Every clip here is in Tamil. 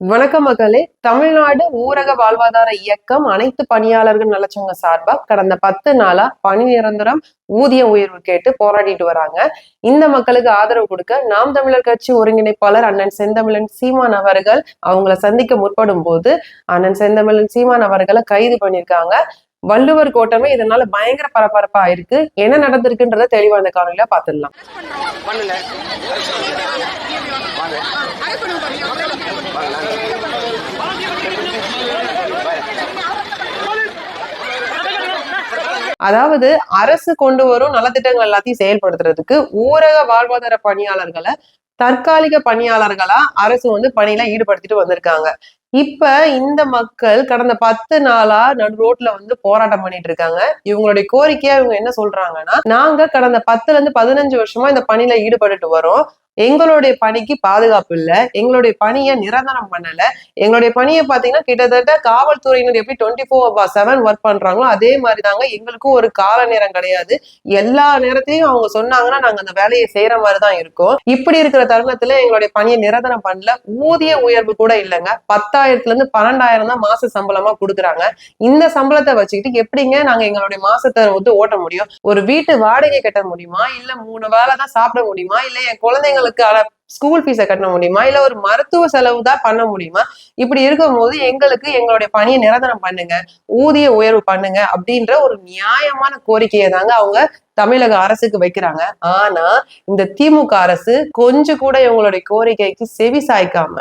வணக்கம் மக்களே. தமிழ்நாடு ஊரக வாழ்வாதார இயக்கம் அனைத்து பணியாளர்கள் நலச்சங்க சார்பா கடந்த பத்து நாளா பணி நிரந்தரம் ஊதிய உயர்வு கேட்டு போராடிட்டு வராங்க. இந்த மக்களுக்கு ஆதரவு கொடுக்க நாம் தமிழர் கட்சி ஒருங்கிணைப்பாளர் அண்ணன் செந்தமிழன் சீமான் அவர்கள் அவங்கள சந்திக்க முற்படும் போது அண்ணன் செந்தமிழன் சீமான் அவர்களை கைது பண்ணியிருக்காங்க. வள்ளுவர் கோட்டமே இதனால பயங்கர பரபரப்பா இருக்கு. என்ன நடந்திருக்குன்றத தெளிவா அந்த காணொலியில பாத்துடலாம் அதாவது அரசு கொண்டு வரும் நலத்திட்டங்கள் எல்லாத்தையும் செயல்படுத்துறதுக்கு ஊரக வாழ்வாதார பணியாளர்களை தற்காலிக பணியாளர்களா அரசு வந்து பணியில ஈடுபடுத்திட்டு வந்திருக்காங்க. இப்ப இந்த மக்கள் கடந்த பத்து நாளா நடு ரோட்ல வந்து போராட்டம் பண்ணிட்டு இருக்காங்க. இவங்களுடைய கோரிக்கையா இவங்க என்ன சொல்றாங்கன்னா நாங்க கடந்த பத்துல இருந்து பதினஞ்சு வருஷமா இந்த பணியில ஈடுபட்டுட்டு வரோம். எங்களுடைய பணிக்கு பாதுகாப்பு இல்ல. எங்களுடைய பணியை நிரந்தரம் பண்ணல. எங்களுடைய பணியை பாத்தீங்கன்னா கிட்டத்தட்ட காவல்துறையினர் எப்படி டுவெண்ட்டி ஃபோர் செவன் ஒர்க் பண்றாங்களோ அதே மாதிரி தாங்க எங்களுக்கும் ஒரு கால நேரம் கிடையாது. எல்லா நேரத்திலையும் அவங்க சொன்னாங்கன்னா நாங்க அந்த வேலையை செய்யற மாதிரி தான் இருக்கோம். இப்படி இருக்கிற தருணத்துல எங்களுடைய பணியை நிரந்தரம் பண்ணல. ஊதிய உயர்வு கூட இல்லைங்க. பத்தாயிரத்துல இருந்து பன்னெண்டாயிரம் தான் மாச சம்பளமா கொடுக்குறாங்க. இந்த சம்பளத்தை வச்சுக்கிட்டு எப்படிங்க நாங்க எங்களுடைய மாசத்தை வந்து ஓட்ட முடியும்? ஒரு வீட்டு வாடகை கட்ட முடியுமா? இல்ல மூணு வேலை தான் சாப்பிட முடியுமா? இல்ல என் குழந்தைங்களுக்கு ஸ்கூல் ஃபீஸை கட்ட முடியுமா? இல்ல ஒரு மருத்துவ செலவு தான் பண்ண முடியுமா? இப்படி இருக்கும்போது எங்களுக்கு எங்களுடைய பணியை நிரந்தரம் பண்ணுங்க ஊதிய உயர்வு பண்ணுங்க அப்படின்ற ஒரு நியாயமான கோரிக்கையை தாங்க அவங்க தமிழக அரசுக்கு வைக்கிறாங்க. ஆனா இந்த திமுக அரசு கொஞ்சம் கூட இவங்களுடைய கோரிக்கைக்கு செவி சாய்க்காம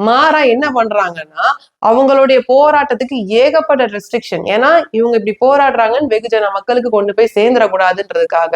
மாறா என்ன பண்றாங்கன்னா அவங்களுடைய போராட்டத்துக்கு ஏகப்பட்ட ரெஸ்ட்ரிக்ஷன் ஏன்னா இவங்க இப்படி போராடுறாங்கன்னு வெகுஜன மக்களுக்கு கொண்டு போய் சேர்ந்துடக்கூடாதுன்றதுக்காக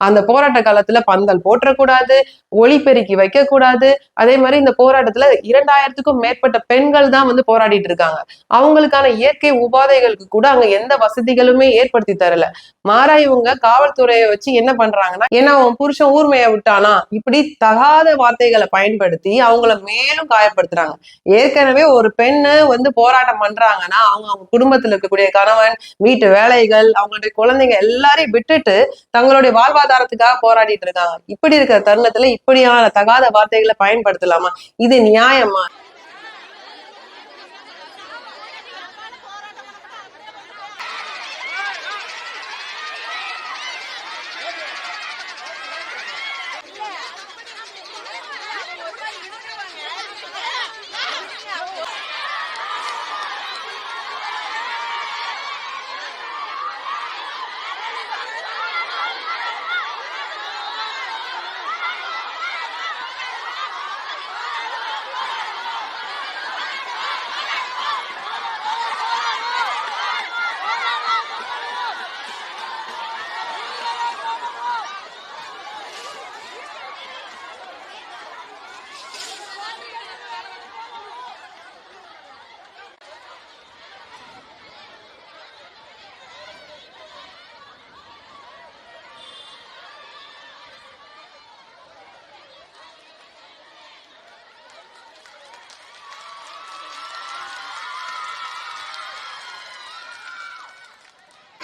அந்த போராட்ட காலத்துல பந்தல் போற்றக்கூடாது ஒளிப்பெருக்கி வைக்க கூடாது அதே மாதிரி இந்த போராட்டத்துல இரண்டாயிரத்துக்கும் மேற்பட்ட பெண்கள் தான் வந்து போராடிட்டு இருக்காங்க. அவங்களுக்கான இயற்கை உபாதைகளுக்கு கூட அங்க எந்த வசதிகளுமே ஏற்படுத்தி தரல. மாறா இவங்க காவல்துறையை வச்சு என்ன பண்றாங்கன்னா ஏன்னா அவன் புருஷன் ஊர்மையை விட்டானா? இப்படி தகாத வார்த்தைகளை பயன்படுத்தி அவங்கள மேலும் காயப்படுத்துறாங்க. ஏற்கனவே ஒரு பெண்ணு வந்து போராட்டம் பண்றாங்கன்னா அவங்க அவங்க குடும்பத்துல இருக்கக்கூடிய கணவன் வீட்டு வேலைகள் அவங்களுடைய குழந்தைங்க எல்லாரையும் விட்டுட்டு தங்களுடைய வாழ்வாதாரத்துக்காக போராடிட்டு இருக்காங்க. இப்படி இருக்கிற தருணத்துல இப்படியான தகாத வார்த்தைகளை பயன்படுத்தலாமா? இது நியாயமா?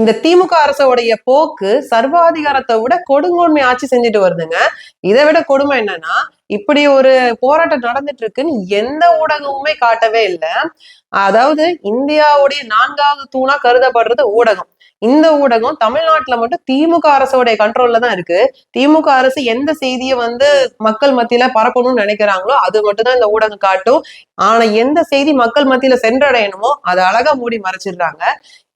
இந்த திமுக அரசோடைய போக்கு சர்வாதிகாரத்தை விட கொடுங்கோன்மை ஆட்சி செஞ்சுட்டு வருதுங்க. இதை விட கொடுமை என்னன்னா இப்படி ஒரு போராட்டம் நடந்துட்டு இருக்குன்னு எந்த ஊடகமுமே காட்டவே இல்லை. அதாவது இந்தியாவுடைய நான்காவது தூணா கருதப்படுறது ஊடகம். இந்த ஊடகம் தமிழ்நாட்டுல மட்டும் திமுக அரசோடைய கண்ட்ரோல்ல தான் இருக்கு. திமுக அரசு எந்த செய்தியை வந்து மக்கள் மத்தியில பரப்பணும்னு நினைக்கிறாங்களோ அது மட்டும்தான் இந்த ஊடகம் காட்டும். ஆனா எந்த செய்தி மக்கள் மத்தியில சென்றடையணுமோ அதை அழகா மூடி மறைச்சிடுறாங்க.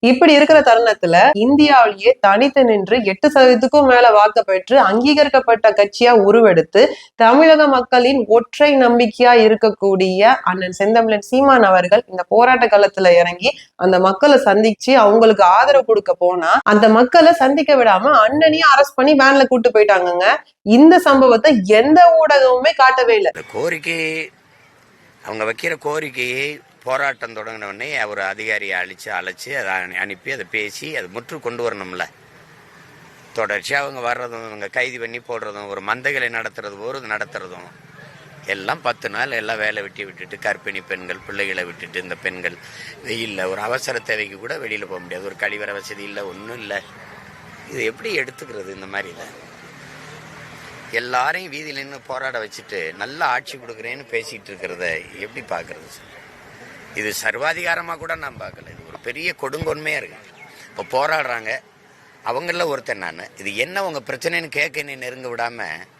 இப்படி இருக்கிற தருணத்துல இந்தியாவிலேயே தனித்து நின்று எட்டு சதவீதத்துக்கும் மேல வாக்கு பெற்று அங்கீகரிக்கப்பட்ட கட்சியா உருவெடுத்து தமிழக மக்களின் ஒற்றை நம்பிக்கையா இருக்கக்கூடிய அண்ணன் செந்தமிழன் சீமான் அவர்கள் இந்த போராட்ட காலத்துல இறங்கி அந்த மக்களை சந்திச்சு அவங்களுக்கு ஆதரவு கொடுக்க போனா அந்த மக்களை சந்திக்க விடாம அண்ணனையும் அரெஸ்ட் பண்ணி வேன்ல கூட்டு போயிட்டாங்கங்க. இந்த சம்பவத்தை எந்த ஊடகமுமே காட்டவே இல்லை. கோரிக்கை அவங்க வைக்கிற கோரிக்கையை போராட்டம் தொடங்கின உடனே அவர் அதிகாரியை அழிச்சு அழைச்சி அதை அனுப்பி அதை பேசி அதை முற்று கொண்டு வரணும்ல. தொடர்ச்சியாக அவங்க வர்றதும் அவங்க கைது பண்ணி போடுறதும் ஒரு மந்தைகளை நடத்துறது ஒரு நடத்துறதும். எல்லாம் பத்து நாள் எல்லாம் வேலை வெட்டி விட்டுட்டு கர்ப்பிணி பெண்கள் பிள்ளைகளை விட்டுட்டு இந்த பெண்கள் வெயிலில் ஒரு அவசர தேவைக்கு கூட வெளியில் போக முடியாது. ஒரு கழிவறை வசதி இல்லை ஒன்றும் இல்லை. இது எப்படி எடுத்துக்கிறது இந்த மாதிரி இதை? எல்லாரையும் வீதியில் நின்று போராட வச்சுட்டு நல்ல ஆட்சி கொடுக்குறேன்னு பேசிகிட்டு இருக்கிறத எப்படி பார்க்குறது இது சர்வாதிகாரமாக கூட நான் பார்க்கல. இது ஒரு பெரிய கொடுங்கொன்மையாக இருக்கு. இப்போ போராடுறாங்க. அவங்களில் ஒருத்தன் நான். இது என்ன உங்கள் பிரச்சனைன்னு கேட்க என்னை நெருங்க விடாமல்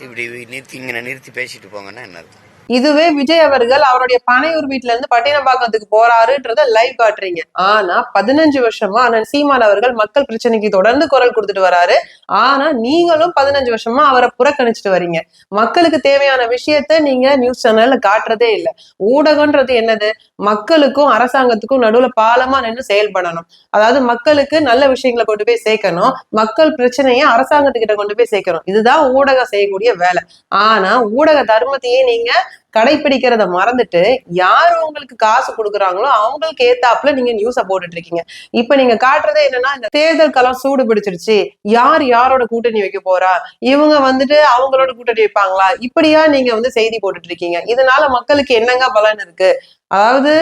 இப்படி நிறுத்தி இங்கே நிறுத்தி பேசிட்டு போங்கன்னா என்ன அர்த்தம்? இதுவே விஜய் அவர்கள் அவருடைய பனையூர் வீட்ல இருந்து பட்டினப்பாக்கத்துக்கு போறாருன்றத லைவ் காட்டுறீங்க. ஆனா பதினஞ்சு வருஷமா அண்ணன் சீமான் அவர்கள் மக்கள் பிரச்சனைக்கு தொடர்ந்து குரல் கொடுத்துட்டு வராரு. ஆனா நீங்களும் பதினஞ்சு வருஷமா அவரை புறக்கணிச்சிட்டு வர்றீங்க மக்களுக்கு தேவையான விஷயத்த நீங்க நியூஸ் சேனல்ல காட்டுறதே இல்ல. ஊடகம்ன்றது என்னது? மக்களுக்கும் அரசாங்கத்துக்கும் நடுவுல பாலமா நின்று செயல்படணும். அதாவது மக்களுக்கு நல்ல விஷயங்களை கொண்டு போய் சேர்க்கணும். மக்கள் பிரச்சனையை அரசாங்கத்துக்கிட்ட கொண்டு போய் சேர்க்கணும். இதுதான் ஊடகம் செய்யக்கூடிய வேலை. ஆனா ஊடக தர்மத்தையே நீங்க கடைபிடிக்கிறத மறந்துட்டு யார் உங்களுக்கு காசு கொடுக்குறாங்களோ அவங்களுக்கு ஏத்தாப்புல நீங்க நியூஸ போட்டுட்டு இருக்கீங்க இப்ப நீங்க காட்டுறதே என்னன்னா இந்த தேர்தல் களம் சூடு பிடிச்சிருச்சு. யார் யாரோட கூட்டணி வைக்க போறா? இவங்க வந்துட்டு அவங்களோட கூட்டணி வைப்பாங்களா? இப்படியா நீங்க வந்து செய்தி போட்டுட்டு இருக்கீங்க இதனால மக்களுக்கு என்னங்க பலன் இருக்கு? அதாவது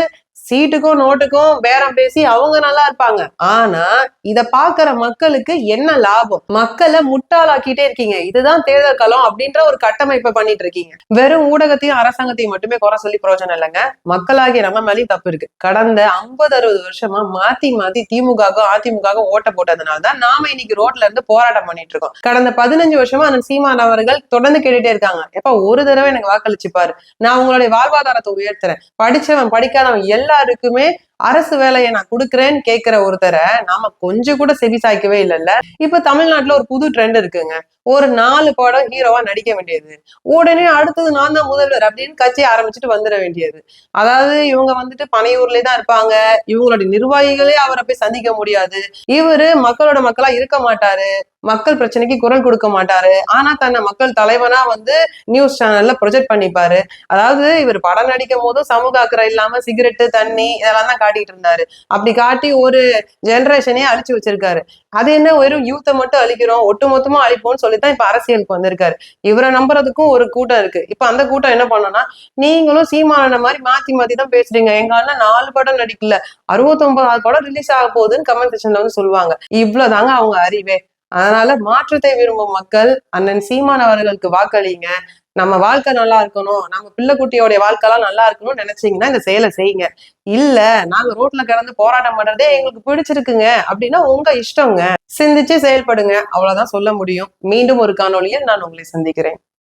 சீட்டுக்கும் நோட்டுக்கும் பேரம் பேசி அவங்க நல்லா இருப்பாங்க. ஆனா இத பாக்குற மக்களுக்கு என்ன லாபம்? மக்களை முட்டாளாக்கிட்டே இருக்கீங்க. இதுதான் தேர்தல் களம் அப்படின்ற ஒரு கட்டமைப்பை பண்ணிட்டு இருக்கீங்க. வெறும் ஊடகத்தையும் அரசாங்கத்தையும் மட்டுமே குறை சொல்லி பிரயோஜனம் இல்லைங்க. மக்களாகிய நம்ம மேலேயும் தப்பு இருக்கு. கடந்த ஐம்பது அறுபது வருஷமா மாத்தி மாத்தி திமுக அதிமுகவும் ஓட்ட போட்டதுனால தான் நாம இன்னைக்கு ரோட்ல இருந்து போராட்டம் பண்ணிட்டு இருக்கோம். கடந்த பதினஞ்சு வருஷமா அந்த சீமான் அவர்கள் தொடர்ந்து கேட்டுட்டே இருக்காங்க. எப்ப ஒரு தடவை எனக்கு வாக்களிச்சு பாரு. நான் உங்களுடைய வாழ்வாதாரத்தை உயர்த்துறேன். படிச்சவன் படிக்காதவன் எல்லாருக்குமே அரசு வேலையை நான் கொடுக்குறேன்னு கேட்கிற ஒருத்தரை நாம கொஞ்சம் கூட செவி சாய்க்கவே இல்லைல்ல? இப்ப தமிழ்நாட்டுல ஒரு புது ட்ரெண்ட் இருக்குங்க. ஒரு நாலு படம் ஹீரோவா நடிக்க வேண்டியது. உடனே அடுத்தது நான் தான் முதல்வர் அப்படின்னு கட்சியை ஆரம்பிச்சுட்டு வந்துட வேண்டியது. அதாவது இவங்க வந்துட்டு பனையூர்லயே தான் இருப்பாங்க. இவங்களுடைய நிர்வாகிகளே அவரை போய் சந்திக்க முடியாது. இவரு மக்களோட மக்களா இருக்க மாட்டாரு. மக்கள் பிரச்சனைக்கு குரல் கொடுக்க மாட்டாரு. ஆனா தன்னை மக்கள் தலைவனா வந்து நியூஸ் சேனல்ல ப்ரொஜெக்ட் பண்ணிப்பாரு. அதாவது இவர் படம் நடிக்கும் போதும் சமூக அக்கறை இல்லாம சிகரெட்டு தண்ணி இதெல்லாம் தான் காட்டிட்டு இருந்தாரு அப்படி காட்டி ஒரு ஜெனரேஷனே அழிச்சு வச்சிருக்காரு. அது என்ன வெறும் யூத்தை மட்டும் அழிக்கிறோம் ஒட்டு மொத்தமா அழிப்போம்னு சொல்லித்தான் இப்ப அரசியலுக்கு வந்திருக்காரு. இவரை நம்புறதுக்கும் ஒரு கூட்டம் இருக்கு. இப்ப அந்த கூட்டம் என்ன பண்ணோம்னா நீங்களும் சீமான மாதிரி மாத்தி மாத்தி தான் பேசுறீங்க. எங்க அண்ணன் நாலு படம் நடிக்கல. அறுபத்தொன்பதாவது படம் ரிலீஸ் ஆக போகுதுன்னு கமெண்ட் செக்ஷன்ல வந்து சொல்லுவாங்க. இவ்வளவுதாங்க அவங்க அறிவே. அதனால மாற்றத்தை விரும்பும் மக்கள் அண்ணன் சீமான் அவர்களுக்கு வாக்களிங்க. நம்ம வாழ்க்கை நல்லா இருக்கணும். நம்ம பிள்ளை குட்டியோடைய வாழ்க்கைலாம் நல்லா இருக்கணும்னு நினைச்சீங்கன்னா இந்த செயலை செய்யுங்க. இல்ல நாங்க ரோட்ல கிடந்து போராட்டம் பண்றதே எங்களுக்கு பிடிச்சிருக்குங்க. அப்படின்னா உங்க இஷ்டங்க. சிந்திச்சு செயல்படுங்க. அவ்வளவுதான் சொல்ல முடியும். மீண்டும் ஒரு காணொலியில் நான் உங்களை சந்திக்கிறேன்.